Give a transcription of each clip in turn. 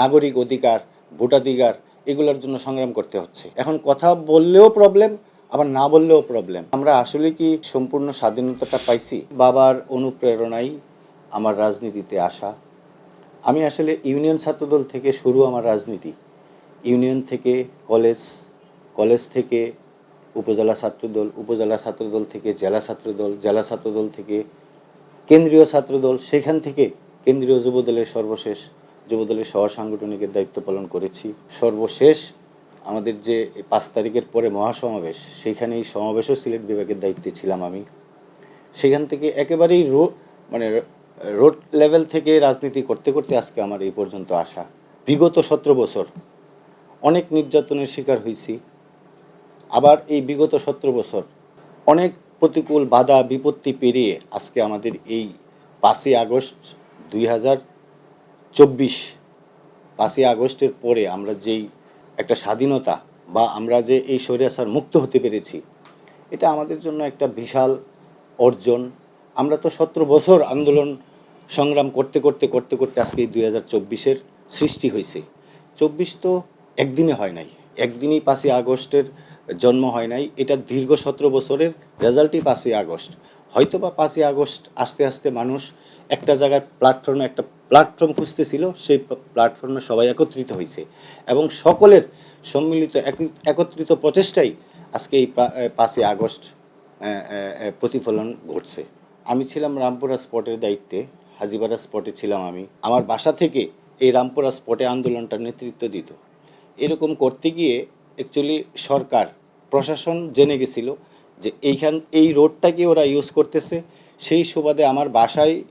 নাগরিক অধিকার, ভোটাধিকার, এগুলোর জন্য সংগ্রাম করতে হচ্ছে। এখন কথা বললেও প্রবলেম আবার না বললেও প্রবলেম আমরা আসলে কি সম্পূর্ণ স্বাধীনতাটা পাইছি? বাবার অনুপ্রেরণাই আমার রাজনীতিতে আসা। আমি আসলে ইউনিয়ন ছাত্রদল থেকে শুরু আমার রাজনীতি। ইউনিয়ন থেকে কলেজ কলেজ থেকে উপজেলা ছাত্রদল উপজেলা ছাত্রদল থেকে জেলা ছাত্রদল জেলা ছাত্রদল থেকে কেন্দ্রীয় ছাত্রদল, সেখান থেকে কেন্দ্রীয় যুবদলের সর্বশেষ যুবদলের সহ সাংগঠনিকের দায়িত্ব পালন করেছি। সর্বশেষ আমাদের যে পাঁচ তারিখের পরে মহাসমাবেশ সেইখানে এই সমাবেশও সিলেট বিভাগের দায়িত্বে ছিলাম আমি। সেখান থেকে একেবারেই রো মানে রোড লেভেল থেকে রাজনীতি করতে করতে আজকে আমার এই পর্যন্ত আসা। বিগত সতেরো বছর অনেক নির্যাতনের শিকার হয়েছি। আবার এই বিগত সতেরো বছর অনেক প্রতিকূল বাধা, বিপত্তি পেরিয়ে আজকে আমাদের এই পাঁচই আগস্ট দুই হাজার চব্বিশ, পাঁচই আগস্টের পরে আমরা যেই একটা স্বাধীনতা বা আমরা যে এই স্বৈরাচার মুক্ত হতে পেরেছি, এটা আমাদের জন্য একটা বিশাল অর্জন। আমরা তো সতেরো বছর আন্দোলন সংগ্রাম করতে করতে করতে করতে আজকে দুই হাজার চব্বিশের সৃষ্টি হয়েছে। চব্বিশ তো একদিনে হয় নাই। একদিনই পাঁচই আগস্টের জন্ম হয় নাই। এটা দীর্ঘ সতেরো বছরের রেজাল্টই পাঁচই আগস্ট। হয়তো বা পাঁচই আগস্ট আস্তে আস্তে মানুষ একটা জায়গায় প্ল্যাটফর্মে একটা প্ল্যাটফর্ম খুঁজতেছিল, সেই প্ল্যাটফর্মে সবাই একত্রিত হয়েছে এবং সকলের সম্মিলিত এক- একত্রিত প্রচেষ্টাই আজকে এই পাঁচই আগস্ট প্রতিফলন ঘটছে। আমি ছিলাম রামপুরা স্পটের দায়িত্বে হাজিবাড়া স্পটে ছিলাম আমি। আমার বাসা থেকে এই রামপুরা স্পটে আন্দোলনটার নেতৃত্ব দিত। এরকম করতে গিয়ে অ্যাকচুয়ালি সরকার, প্রশাসন জেনে গেছিল যে এইখান, এই রোডটাকে ওরা ইউজ করতেছে। সেই সুবাদে আমার বাসায়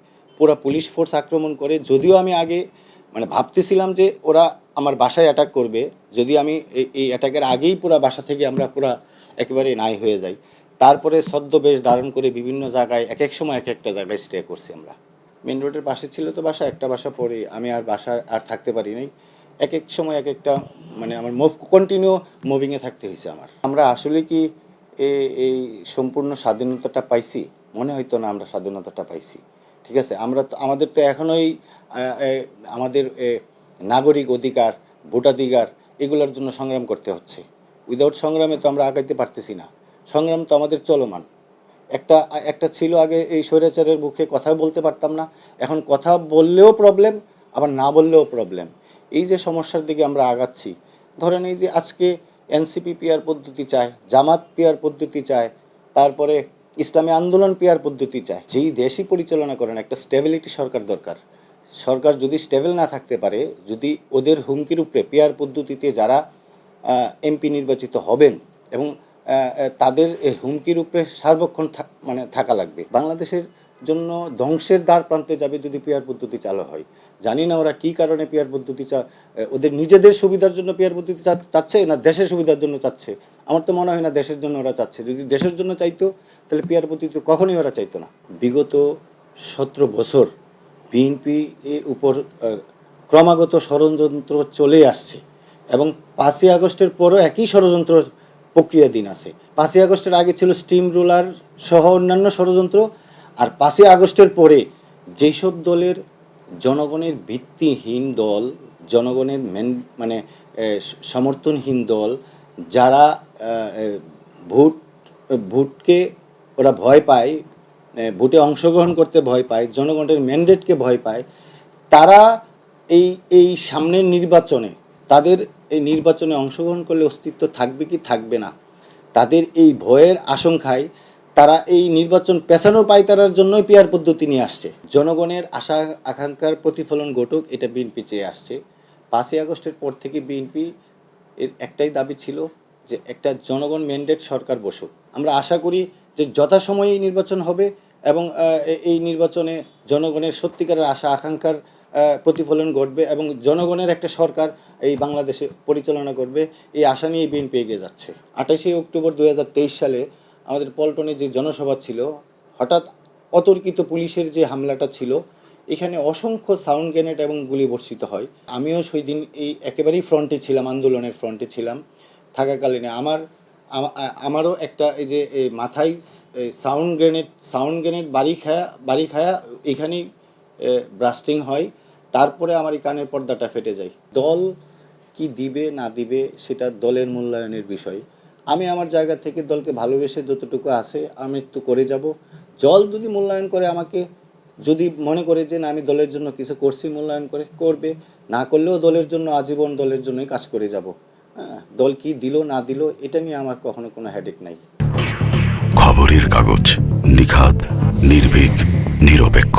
পুরো পুলিশ ফোর্স আক্রমণ করে, যদিও আমি আগে মানে ভাবতেছিলাম যে ওরা আমার বাসায় অ্যাটাক করবে যদি আমি এই- এই অ্যাটাকের আগেই পুরো বাসা থেকে আমরা পুরো একেবারে নাই হয়ে যাই। তারপরে ছদ্মবেশ ধারণ করে বিভিন্ন জায়গায়, এক এক সময় এক একটা জায়গায় স্টে করছি আমরা। মেন রোডের পাশে ছিল তো বাসা, একটা বাসা পরে আমি আর বাসা আর থাকতে পারি নাই। এক এক সময় এক একটা মানে আমার মুভ কন্টিনিউ মুভিংয়ে থাকতে হয়েছে আমার। আমরা আসলে কি এই সম্পূর্ণ স্বাধীনতাটা পাইছি? মনে হয়তো না আমরা স্বাধীনতাটা পাইছি। ঠিক আছে? আমরা তো, আমাদের তো এখনোই আমাদের নাগরিক অধিকার, ভোটাধিকার এগুলোর জন্য সংগ্রাম করতে হচ্ছে। উইদাউট সংগ্রামে তো আমরা আগাইতে পারতেছি না। সংগ্রাম তো আমাদের চলমান। একটা একটা ছিল আগে এই স্বৈরাচারের মুখে কথা বলতে পারতাম না, এখন কথা বললেও প্রবলেম আবার না বললেও প্রবলেম এই যে সমস্যার দিকে আমরা আগাচ্ছি, ধরেন এই যে আজকে এনসিপি পিয়ার পদ্ধতি চায়, জামাত পিয়ার পদ্ধতি চায়, তারপরে ইসলামী আন্দোলন পেয়ার পদ্ধতি চায়। যেই দেশই পরিচালনা করেন, একটা স্টেবিলিটি সরকার দরকার। সরকার যদি স্টেবল না থাকতে পারে, যদি ওদের হুমকির উপরে পেয়ার পদ্ধতিতে যারা এমপি নির্বাচিত হবেন এবং তাদের হুমকির উপরে সার্বক্ষণ মানে থাকা লাগবে। বাংলাদেশের জন্য ধ্বংসের দ্বার প্রান্তে যাবে যদি পেয়ার পদ্ধতি চালু হয়। জানি না ওরা কী কারণে পেয়ার পদ্ধতি চা ওদের নিজেদের সুবিধার জন্য পেয়ার পদ্ধতি চাচ্ছে না দেশের সুবিধার জন্য চাচ্ছে? আমার তো মনে হয় না দেশের জন্য ওরা চাচ্ছে। যদি দেশের জন্য চাইতো, তাহলে পেয়ার পদ্ধতি কখনোই ওরা চাইতো না। বিগত সতেরো বছর বিএনপি উপর ক্রমাগত ষড়যন্ত্র চলে আসছে এবং পাঁচই আগস্টের পরও একই ষড়যন্ত্র প্রক্রিয়া দিন আছে। পাঁচই আগস্টের আগে ছিল স্টিম রোলার সহ অন্যান্য ষড়যন্ত্র আর পাঁচই আগস্টের পরে যেসব দলের জনগণের ভিত্তিহীন দল, জনগণের মেন মানে সমর্থনহীন দল, যারা ভোট, ভোটকে ওরা ভয় পায় ভোটে অংশগ্রহণ করতে ভয় পায়, জনগণের ম্যান্ডেটকে ভয় পায়, তারা এই এই সামনের নির্বাচনে, তাদের এই নির্বাচনে অংশগ্রহণ করলে অস্তিত্ব থাকবে কি থাকবে না, তাদের এই ভয়ের আশঙ্কায় তারা এই নির্বাচন পেছানো পায়তারার জন্যই পিয়ার পদ্ধতি নিয়ে আসছে। জনগণের আশা, আকাঙ্ক্ষার প্রতিফলন ঘটুক, এটা বিএনপি চেয়ে আসছে। পাঁচই আগস্টের পর থেকে বিএনপি এর একটাই দাবি ছিল যে একটা জনগণ ম্যান্ডেট সরকার বসুক। আমরা আশা করি যে যথাসময়ে নির্বাচন হবে এবং এই নির্বাচনে জনগণের সত্যিকারের আশা, আকাঙ্ক্ষার প্রতিফলন ঘটবে এবং জনগণের একটা সরকার এই বাংলাদেশে পরিচালনা করবে, এই আশা নিয়ে বিএনপি এগিয়ে যাচ্ছে। আঠাশে অক্টোবর দু হাজার তেইশ সালে আমাদের পল্টনে যে জনসভা ছিল, হঠাৎ অতর্কিত পুলিশের যে হামলাটা ছিল, এখানে অসংখ্য সাউন্ড গ্রেনেড এবং গুলি বর্ষিত হয়। আমিও সেই দিন এই একেবারেই ফ্রন্টে ছিলাম, আন্দোলনের ফ্রন্টে ছিলাম। থাকাকালীনে আমার আমারও একটা এই যে মাথায় সাউন্ড গ্রেনেড সাউন্ড গ্রেনেড বাড়ি খায়া বাড়ি খায়া এখানেই ব্রাস্টিং হয়। তারপরে আমার এই কানের পর্দাটা ফেটে যায়। দল কি দিবে না দিবে, সেটা দলের মূল্যায়নের বিষয়। আমি আমার জায়গা থেকে দলকে ভালোবেসে যতটুকু আছে, আমি একটু করে যাব। জল যদি মূল্যায়ন করে আমাকে, যদি মনে করে যে না, আমি দলের জন্য কিছু করছি, মূল্যায়ন করে করবে, না করলেও দলের জন্য আজীবন দলের জন্যই কাজ করে যাব। হ্যাঁ দল কি দিল, না দিল, এটা নিয়ে আমার কখনো কোনো হেডেক নাই। খবরের কাগজ নিখাত নির্ভীক, নিরপেক্ষ।